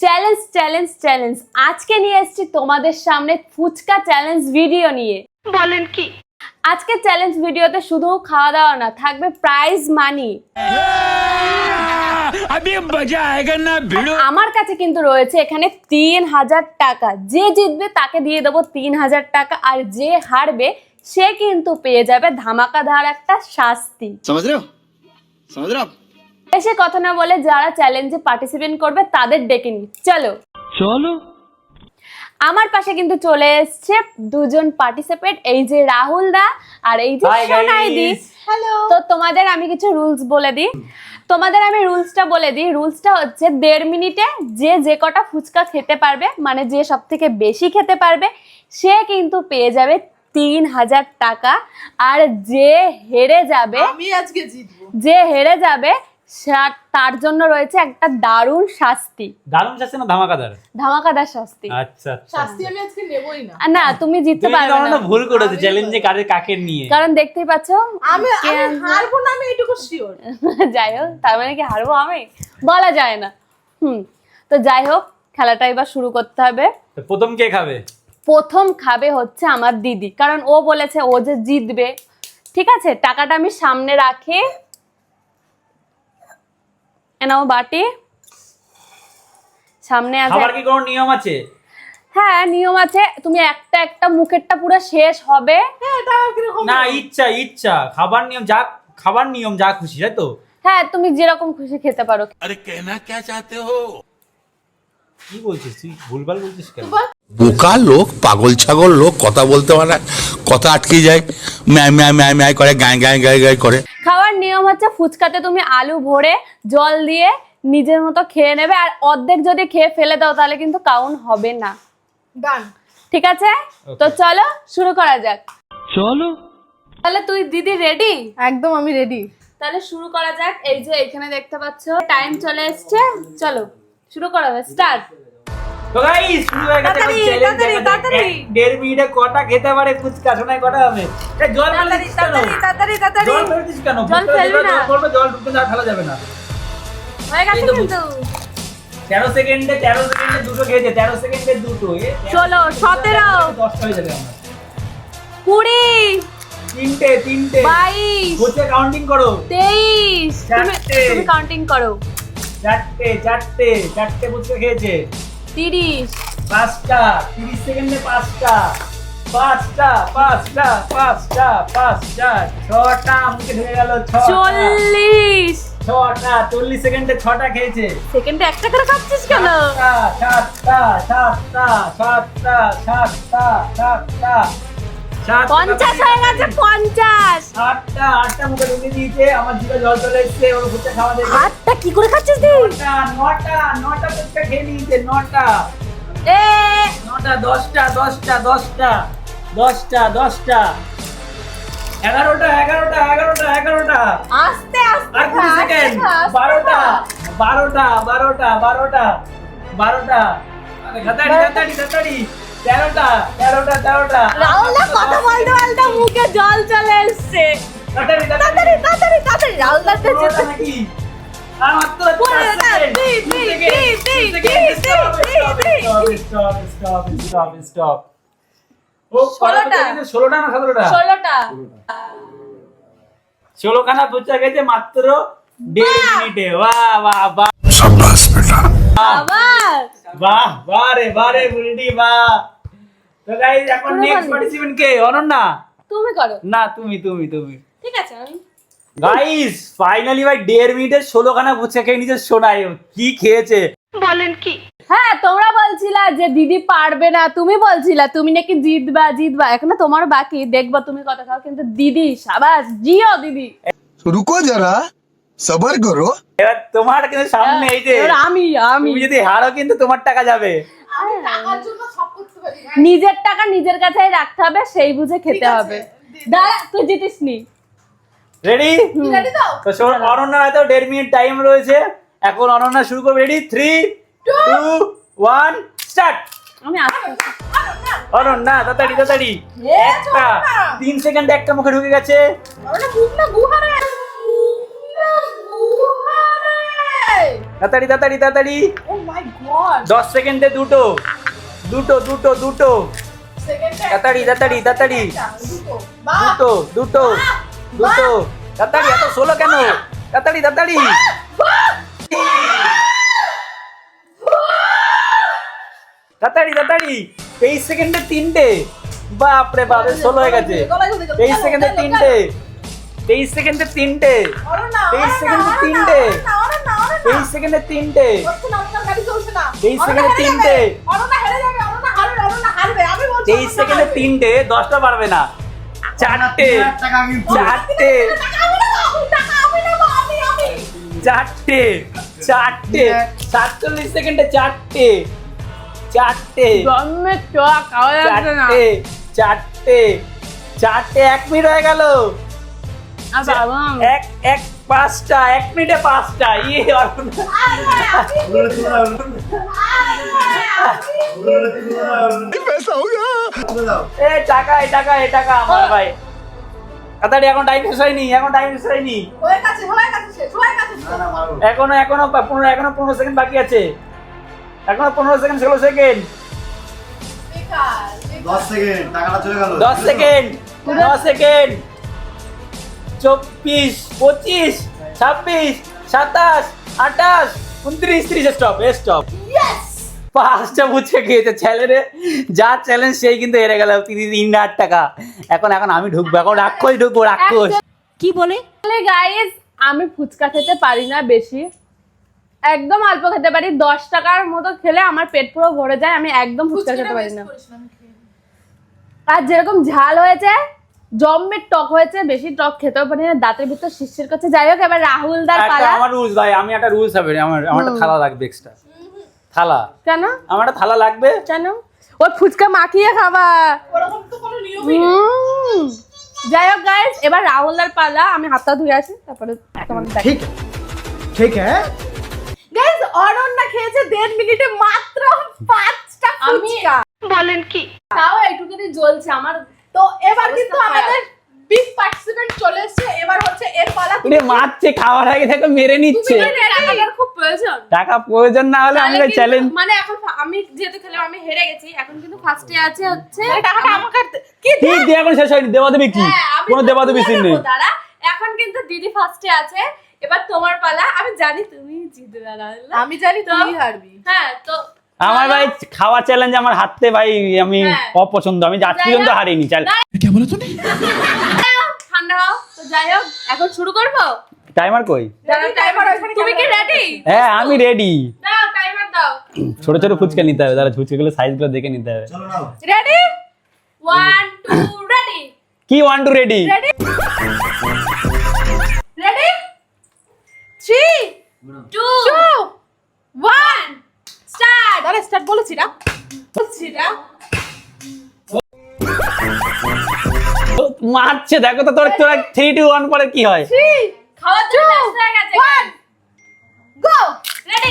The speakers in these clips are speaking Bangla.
চ্যালেঞ্জ চ্যালেঞ্জ চ্যালেঞ্জ আজকে নিয়ে এসেছি তোমাদের সামনে ফুচকা চ্যালেঞ্জ ভিডিও নিয়ে। বলেন কি? আজকে চ্যালেঞ্জ ভিডিওতে শুধু খাওয়া দাওয়া না থাকবে প্রাইজ মানি আমার কাছে কিন্তু রয়েছে এখানে তিন হাজার টাকা। যে জিতবে তাকে দিয়ে দেবো তিন হাজার টাকা আর যে হারবে সে কিন্তু পেয়ে যাবে ধামাকাধার একটা শাস্তি। এসে কথা না বলে যারা চ্যালেঞ্জে পার্টিসিপেট করবে তাদের ডেকে নি চলো। चलो আমার পাশে কিন্তু চলে এসছে দুজন পার্টিসিপেট এই যে রাহুল দা আর এই যে সোনাই দি। হ্যালো তো তোমাদের আমি কিছু রুলস বলে দিই। তোমাদের আমি রুলসটা বলে দিই। রুলসটা হচ্ছে দেড় মিনিটে যে যে কটা ফুচকা খেতে পারবে মানে যে সব থেকে বেশি খেতে পারবে সে কিন্তু পেয়ে যাবে তিন হাজার টাকা। আর যে হেরে যাবে আমি আজকে জিতবো। যে হেরে যাবে তার জন্য রয়েছে একটা দারুণ শাস্তি। দারুণ যাচ্ছে না ধামাকাদার? ধামাকাদার শাস্তি। আচ্ছা আচ্ছা। শাস্তি আমি আজকে নেবই না। না তুমি জিততে পারবে না। ভুল করেছ চ্যালেঞ্জে কারে কাকে নিয়ে? কারণ দেখতেই পাচ্ছ আমি আমি হারবো? না আমি এটুকু শিওর যাই হোক তার মানে কি হারবো আমি? বলা যায় না। হুম তো যাই হোক খেলাটা এবার শুরু করতে হবে। প্রথম কে খাবে? প্রথম খাবে হচ্ছে আমার দিদি। কারণ ও বলেছে ও যে জিতবে। ঠিক আছে টাকাটা আমি সামনে রাখি। নাও বাটি। সামনে আছে খাবার কি কোনো নিয়ম আছে? হ্যাঁ নিয়ম আছে। তুমি একটা একটা মুখেরটা পুরো শেষ হবে। না ইচ্ছা ইচ্ছা। খাবার নিয়ম যা খাবার নিয়ম যা খুশি তাই তো? হ্যাঁ তুমি যেরকম খুশি খেতে পারো। আরে কেনা কে চাইতে হো? কি বলছিস? তুই ভুলভাল বলছিস কেন? বোকা লোক পাগল ছাগল লোক কথা বলতে পারে না, কথা আটকে যায় ম্যায় ম্যায় ম্যায় ম্যায় করে গায়ে গায়ে গায়ে গায়ে করে। খাওয়ার নিয়ম হচ্ছে ফুচকাতে তুমি আলু ভরে জল দিয়ে নিজের মতো খেয়ে নেবে আর অর্ধেক যদি খেয়ে ফেলে দাও তাহলে কিন্তু কাউন্ট হবে না। ডান ঠিক আছে? তো চলো শুরু করা যাক। चलो তাহলে তুই দিদি রেডি একদম আমি রেডি তাহলে শুরু করা যাক। এই যে এখানে দেখতে পাচ্ছ টাইম চলে এসছে। চলো। শুরু করা হবে স্টার্ট তো গাইস শুরু হয়ে গেছে তাড়াতাড়ি, চ্যালেঞ্জ তাড়াতাড়ি, তাড়াতাড়ি। দেড় মিনিটে কটা খেতে পারে ফুচকা শোনায় কটা হবে? এ, জল কেন? তাড়াতাড়ি তাড়াতাড়ি জল ফেলছিস কেন? জল ফেলবি না। জল পড়বে, জল ঢুকতে না ফেলা যাবে না। হয়ে গেছে কিন্তু। তেরো সেকেন্ডে তেরো সেকেন্ডে দুটো খেয়েছে তেরো সেকেন্ডে দুটো। ষোলো, সতেরো। দশটা হয়ে যাবে আমার। কুড়ি। তিনটে তিনটে। বাইশ। হচ্ছে কাউন্টিং করো। তেইশ। তুমি কাউন্টিং করো। চারটে চারটে চারটে ফুচকা খেয়েছে। তিরিশ। পাঁচটা তিরিশ সেকেন্ডে পাঁচটা। পাঁচটা পাঁচটা পাঁচটা পাঁচটা ছটা মুখে ঢুকে গেল চল্লিশ। ছটা চল্লিশ সেকেন্ডে ছটা খেয়েছে। সেকেন্ডে একটা করে খাচ্ছিস কেন? সাতটা সাতটা সাতটা সাতটা সাতটা সাতটা। পঞ্চাশ হয়ে গেছে পঞ্চাশ। আটটা আটটা মুখে ঢুকে দিয়েছে আমার জিভে জল চলে এসছে ওর ফুচকা খাওয়া দেখে আটটা কি করে খাচ্ছিস তুই? নটা নটা নটা ফুচকা খেয়ে নিয়েছে নটা। এ। নটা দশটা দশটা দশটা দশটা দশটা। এগারোটা এগারোটা এগারোটা এগারোটা। আস্তে আস্তে আর কুড়ি সেকেন্ড। বারোটা বারোটা বারোটা বারোটা বারোটা। আরে তাড়াতাড়ি তাড়াতাড়ি তাড়াতাড়ি তেরোটা তেরোটা তেরোটা। কথা বলতে বলতে মুখে জল চলে এসছে। তাড়াতাড়ি তাড়াতাড়ি। তাড়াতাড়ি তো যেতে। নাকি? ষোলোখানা ফুচকা খেয়েছে মাত্র দেড় মিনিটে। বাহ বাহ বাহ। সাব্বাস বাহ বাহ রে বাহ রে বুলটি বাহ। তো গাইস এখন নেক্সট পার্টিসিপেন্ট কে? অনন্যা? তুমি করো। না তুমি তুমি তুমি। ঠিক আছে আমি গাইস ফাইনালি ভাই খানা খেয়ে নিজে শোনায় কি খেয়েছে? বলেন কি? হ্যাঁ তোমরা বলছিলা যে দিদি পারবে না। তুমি বলছিলা তুমি নাকি জিতবা জিতবা। এখন তোমার বাকি। দেখবা তুমি কত খাও কিন্তু দিদি সাবাস জিও দিদি। রুকো যারা সবার করো এবার তোমার কিন্তু সামনে হ্যাঁ, এই যে আমি আমি। তুমি যদি হারো কিন্তু তোমার টাকা যাবে। পারি নিজের টাকা নিজের কাছেই রাখতে হবে সেই বুঝে খেতে হবে। দাঁড়া তুই জিতিস নি। রেডি তো? তো শোন অনন্যার হয়তো দেড় মিনিট টাইম রয়েছে। এখন অনন্যা শুরু করবে। Ready three two one start আমি অনন্যা তাড়াতাড়ি তাড়াতাড়ি। এ, একটা তিন সেকেন্ডে একটা মুখে ঢুকে গেছে। ওটা বুক না গুহারে। না গুহারে। তাড়াতাড়ি তাড়াতাড়ি তাড়াতাড়ি। ও মাই গড দশ সেকেন্ডে দুটো। দুটো দুটো দুটো। তাড়াতাড়ি, তাড়াতাড়ি, তাড়াতাড়ি। দুটো। দুটো দুটো দুটো। তাড়াতাড়ি এত সোলো কেন? তাড়াতাড়ি তাড়াতাড়ি। তাড়াতাড়ি তাড়াতাড়ি। তেইশ সেকেন্ডে তিনটে। বাপরে বাপরে সোলো হয়ে গেছে। তেইশ সেকেন্ডে তিনটে। তেইশ সেকেন্ডে তিনটে। তেইশ সেকেন্ডে তিনটে। তেইশ সেকেন্ডে তিনটে। তেইশ সেকেন্ডে তিনটে। তেইশ সেকেন্ডে তিনটে দশটা পারবে না। চারটে। চারটে। চারটে। চারটে। সাতচল্লিশ সেকেন্ডে চারটে। চারটে। চারটে। চারটে। চারটে এক মিনিট হয়ে গেল। এক এক পাঁচটা এক মিনিটে পাঁচটা। ইয়ে এ এ টাকা এ টাকা আমার ভাই। কাতারি এখন টাইম শেষ হয়নি এখন টাইম শেষ এখনও এখনও পনেরো এখনও পনেরো সেকেন্ড বাকি আছে। এখনও পনেরো সেকেন্ড ষোলো সেকেন্ড। দশ সেকেন্ড দশ সেকেন্ড দশ সেকেন্ড। চব্বিশ পঁচিশ ছাব্বিশ সাতাশ আঠাশ উনত্রিশ ত্রিশ স্টপ এ স্টপ পাঁচটা বুঝে গিয়েছে ছেলেরে যা চ্যালেঞ্জ সেই কিন্তু হেরে গেল তিন তিন হাজার টাকা। এখন এখন আমি ঢুকবো এখন রাক্ষস ঢুকবো রাক্ষস। কি বলে? গাইস আমি ফুচকা খেতে পারি না বেশি। একদম অল্প খেতে পারি দশ টাকার মতো খেলে আমার পেট পুরো ভরে যায় আমি একদম ফুচকা খেতে পারি না। আর যেরকম ঝাল হয়েছে জম্মের টক হয়েছে বেশি টক খেতেও পারি না দাঁতের ভিতর শিষ্যের কাছে। যাই হোক এবার রাহুল দার পালা। আমার রুলস ভাই আমি একটা রুলস হবে আমার আমার একটা থালা লাগবে এক্সট্রা থালা। কেন? আমার একটা থালা লাগবে। কেন? ওই ফুচকা মাখিয়ে খাবা। ওরকম তো কোনো নিয়মই নেই। যাই হোক গাইস এবার রাহুলদার পালা। আমি হাতটা ধুয়ে আসি তারপরে তোমাদের দেখাই। ঠিক। ঠিক হ্যাঁ? গাইস অনন্যা খেয়েছে দেড় মিনিটে মাত্র পাঁচটা ফুচকা। বলেন কি? তাও এইটুকুনি জ্বলছে আমার তো এবার কিন্তু। আমাদের বিগ পার্টিসিপেন্ট চলে এসেছে। এবার হচ্ছে এর পালা উনি মারছে খাওয়ার আগে দেখো মেরে নিচ্ছে। টাকাটার খুব প্রয়োজন। টাকা প্রয়োজন না হলে আমি চ্যালেঞ্জ মানে এখন আমি যেহেতু খেলে আমি হেরে গেছি। এখন কিন্তু ফার্স্টে আছে হচ্ছে টাকাটা আমাকে কি দিয়ে এখন শেষ হয়নি দেবাদেবী কি? হ্যাঁ, কোনো তো দেবাদেবী সিন নেই। এখন কিন্তু দিদি ফার্স্টে আছে। এবার তোমার পালা। আমি জানি তুমি জিতবে আমি জানি তুমি হারবি। হ্যাঁ তো আমার ভাই খাওয়া চ্যালেঞ্জ আমার হাতে ভাই আমি হ্যাঁ। অপছন্দ আমি আজ পর্যন্ত। হারিনি চাল। ঠান্ডা হও তো যাই হোক এখন শুরু করব? টাইমার কই? তুমি কি রেডি হ্যাঁ আমি রেডি দাও টাইমার দাও। ছোট ছোট ফুচকা নিতে হবে তারা ফুচকাগুলো সাইজগুলো দেখে নিতে হবে। চলো নাও। রেডি ওয়ান টু রেডি কি one two ready ready ready three two one start. দাঁড়া স্টার্ট বলেছি না। বলছি না। মারছে দেখো তো তোর তোরা থ্রি টু ওয়ান পরে কি হয়? খাওয়ার জন্য গেছে one, রেডি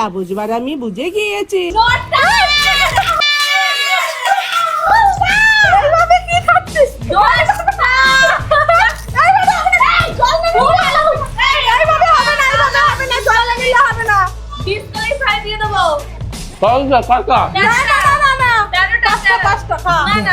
যা বুঝবার আমি বুঝে গিয়েছি। নটা এইভাবে কি খাচ্ছিস? দশটা এইভাবে হবে না না না না। না না না না না না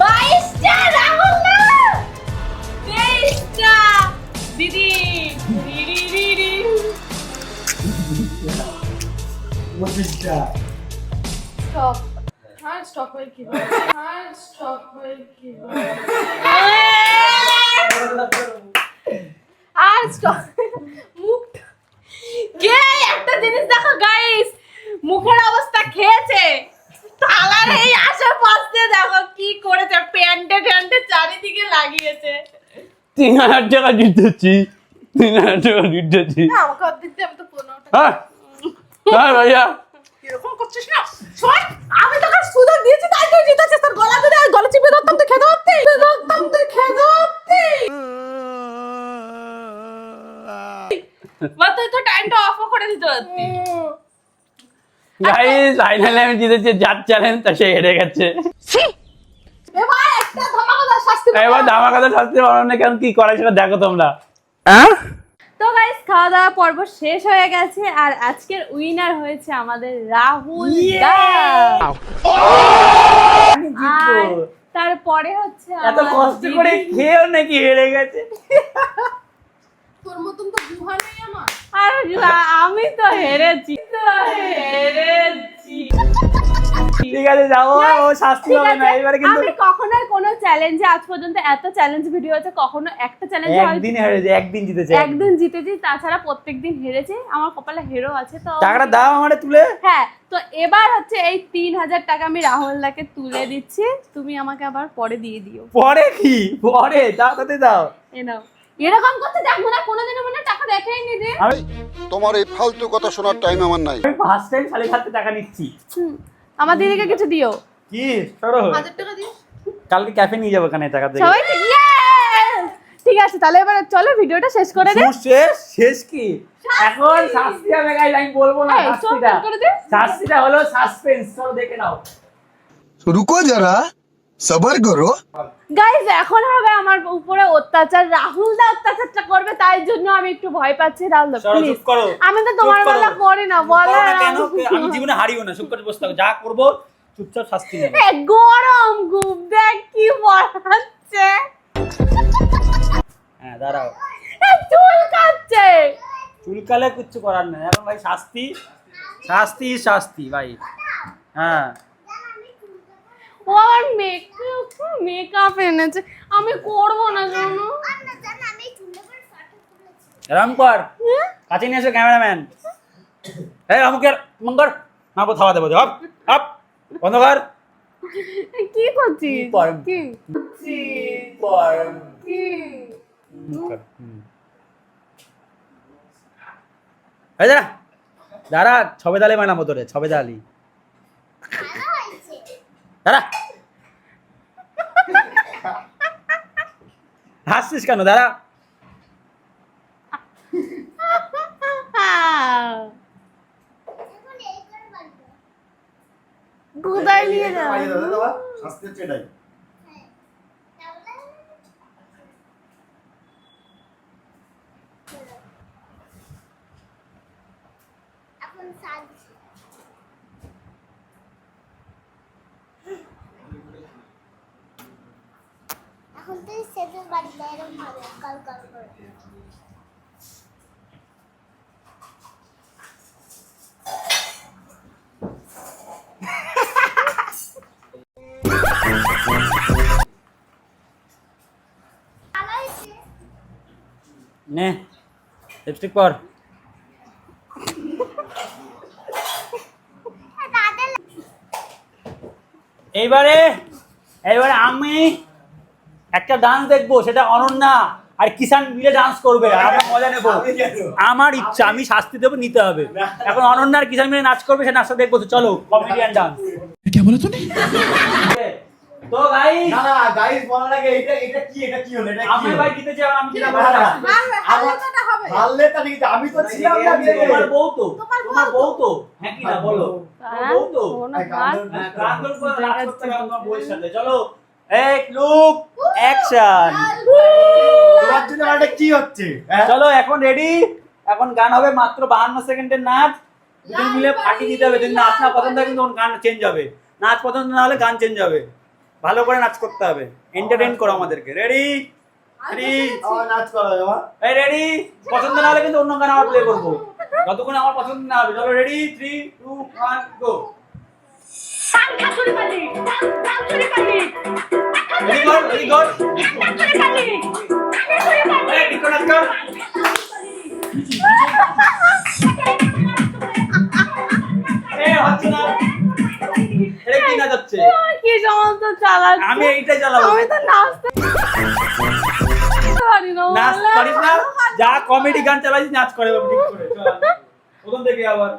বাইশটা রাহুল না? তেইশটা। দিদি দিদি দিদি। পঁচিশটা। স্টপ। হ্যাঁ স্টপ হয়ে কি? হ্যাঁ? স্টপ হয়ে কি আর স্টপ। মুখ কে একটা জিনিস দেখো গাইস মুখের অবস্থা খেয়েছে। তালার এই আশেপাশে দেখো কি করেছে প্যান্টে ট্যান্টে চারিদিকে লাগিয়েছে। তিন হাজার টাকা জিতেছি তিন হাজার টাকা জিতেছি না আমাকে অর্ধেক দিয়ে আমি তো পনেরো টাকা। হ্যাঁ। হ্যাঁ ভাইয়া। এরকম করছিস না? শোন আমি তোকে সুযোগ দিয়েছি তাই তুই জিতেছিস। তোর গলা ধরে গলা চিপে ধরতাম তুই খেতে পারতি? ধরতাম তুই খেতে পারতি? বা তুই তো টাইমটা অফ করে দিতে পারতি। গাইস ফাইনালি আমি জিতেছি যার চ্যালেঞ্জ তা সে হেরে গেছে। এবার একটা ধামাকাদার শাস্তি পাবো। ধামা কথা শাস্তি পাবো না কেন কি করে সেটা দেখো তোমরা। তো গাইস খাওয়া দাওয়া পর্ব শেষ হয়ে গেছে আর আজকের উইনার হয়েছে আমাদের রাহুল দা। আর তারপরে হচ্ছে এত কষ্ট করে খেয়েও নাকি হেরে গেছে। তোর মতন তো গুহা নেই আমার। আর আমি তো হেরেছি তো হেরেছি। ঠিক আছে যাও ও শাস্তি হবে না এবারে কিন্তু আমি কখনোই কোনো চ্যালেঞ্জে আজ পর্যন্ত এত চ্যালেঞ্জ ভিডিও আছে কখনো একটা চ্যালেঞ্জ একদিন হেরেছে একদিন জিতেছে একদিন জিতেছি তাছাড়া প্রত্যেকদিন হেরেছি আমার কপালে হেরো আছে তো টাকাটা দাও আমারে তুলে। হ্যাঁ তো এবার হচ্ছে এই তিন হাজার টাকা আমি রাহুল দাকে তুলে দিচ্ছি তুমি আমাকে আবার পরে দিয়ে দিও। পরে কি? পরে? দাও তাতে দাও। এ নাও। এরকম করতে দেখ মনে হয় কোনোদিনও মনে হয় টাকা দেখেই নি রে আমি তোমার এই ফালতু কথা শোনার টাইম আমার নাই আমি ফার্স্ট টাইম শালির হাতে টাকা নিচ্ছি হুম, আমার দিদিকে কিছু দিও কি সরো হাজার টাকা দিস কালকে ক্যাফে নিয়ে যাবো এখানে টাকা দিয়ে সবাই ঠিক- Yes! ঠিক আছে তাহলে এবার চলো ভিডিওটা শেষ করে দে শেষ শেষ কি এখন শাস্তি হবে গাইজ আমি বলবো না এই, সব শাস্তিটা বের করে দে। শাস্তিটা হলো সাসপেন্স চলো দেখে নাও रुको जरा সবার করো এখন হবে আমার উপরে অত্যাচার। রাহুল দা অত্যাচারটা করবে তাই জন্য আমি একটু ভয় পাচ্ছি। রাহুল দা প্লিজ আমি তো তোমার বেলা করি না আমি জীবনে হারিও না চুপ করে বসে থাকো। যা চুপচাপ শাস্তি গরম গুপ দেখ কি পড়াচ্ছে। হ্যাঁ দাঁড়াও। চুল কাটছে। চুলকালে কিচ্ছু করার নাই। এখন ভাই শাস্তি শাস্তি শাস্তি ভাই। হ্যাঁ। ও আমার মেকআপ মেকআপ এনেছে। আমি করব না জানো? কর কাছে নিয়ে এসো ক্যামেরাম্যান। এই অমুকের মঙ্গর মাপো থাওয়া দেবো হপ হপ বন্ধ কর। কি করছিস? কি? কি? কি এই দাঁড়া। দাঁড়া ছবে দালি বানাবো তোরে ছবে দালি দাঁড়া। হাসছিস কেন? দাঁড়া। কোথায় নিয়ে যাও পাইয়ে দাও, দাও, শাস্তি হচ্ছে এটাই এখন তুই সেজের বাড়িতে এরকম ভাবে কল কল করে ভালো হয়েছে নে লিপস্টিক পর দাদা এইবারে এইবারে আমি একটা ডান্স দেখব সেটা অনন্যা আর কিষান মিলে ডান্স করবে আর আমরা মজা নেব। আমার ইচ্ছা আমি শাস্তি দেবো নিতে হবে। এখন অনন্যা আর কিষান মিলে নাচ করবে সে নাচটা দেখব চলো কমেডিয়ান ডান্স তো ভাই না না গাইস বলার আগে এটা এটা কি এটা কি হলো এটা আমি ভাই জিতেছি আমি জিতে না, না, না। হারবে, হারলে তো এটা হবে। হারলে তা ঠিক আমি তো ছিলাম না তোমার বউ তো। তোমার তোমার বউ তো। হ্যাঁ কি না বলো। বউ তো। কোনো এই হার- গান গান ধরো করে রাজ করতে গেলাম তোমার বউয়ের সাথে। চলো এক লুক অ্যাকশন তোমার জন্য এটা কি হচ্ছে? হ্যাঁ? চলো এখন রেডি এখন গান হবে মাত্র বাহান্ন সেকেন্ডের নাচ। দুজন মিলে ফাটি দিতে হবে। যদি নাচ না পছন্দ হয় কিন্তু তখন গান চেঞ্জ হবে। নাচ পছন্দ না হলে গান চেঞ্জ হবে। ভালো করে নাচ করতে হবে। এন্টারটেইন করো আমাদেরকে। রেডি রেডি পছন্দ না হলে কিন্তু অন্য গান আবার প্লে করব। যতক্ষণ আমার পছন্দ না হবে। চলো ready three two one go না। এটা কি নাচ সমস্ত চালাচ্ছে। আমি এইটাই চালাবো। আমি তো নাচতে পারি না পারিস না? যা কমেডি গান চালাইছিস নাচ করে প্রথম থেকে আবার।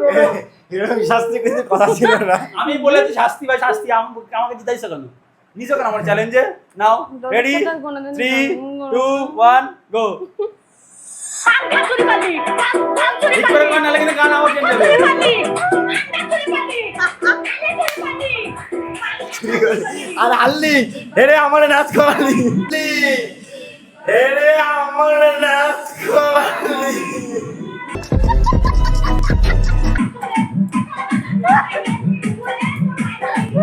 করে। এরকম শাস্তি কিন্তু কথা ছিল না। আমি বলেছি শাস্তি ভাই শাস্তি। আমাকে জিতাইছো কেন? নিছো কেন আমার চ্যালেঞ্জে নাও ready three two one go আর হাল্লি হেরে আমার নাচ করালি হেরে আমার নাচ করালি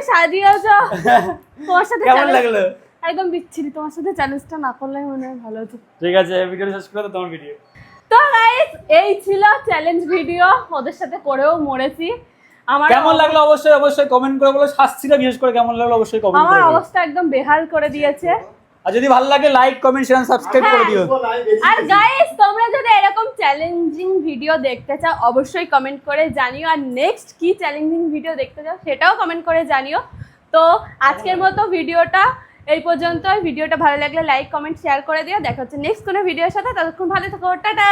তোমার সাথে কেমন লাগল? একদম বিচ্ছিরি। তোমার সাথে চ্যালেঞ্জটা না করলে মনে হয় ভালো হতো। ঠিক আছে ভিডিও শেষ করে তোমার ভিডিও তো গাইস এই ছিল চ্যালেঞ্জ ভিডিও ওদের সাথে করেও মরেছি। আমার কেমন লাগল? অবশ্যই অবশ্যই কমেন্ট করে বলো। শাস্তিটা বিশেষ করে কেমন লাগল? অবশ্যই কমেন্ট আমার। অবস্থা একদম বেহাল করে দিয়েছে। আর যদি ভালো লাগে লাইক কমেন্ট শেয়ার সাবস্ক্রাইব করে দিও। আমি বেশি আর গাইস তোমরা যদি এরকম চ্যালেঞ্জিং ভিডিও দেখতে চাও অবশ্যই কমেন্ট করে জানিও। আর নেক্সট কি চ্যালেঞ্জিং ভিডিও দেখতে চাও সেটাও কমেন্ট করে জানিও। তো আজকের মতো ভিডিওটা এই পর্যন্ত ভিডিওটা ভালো লাগলে লাইক কমেন্ট শেয়ার করে দিও। দেখা হচ্ছে নেক্সট কোনো ভিডিওর সাথে। ততক্ষণ ভালো থাকো। টাটা!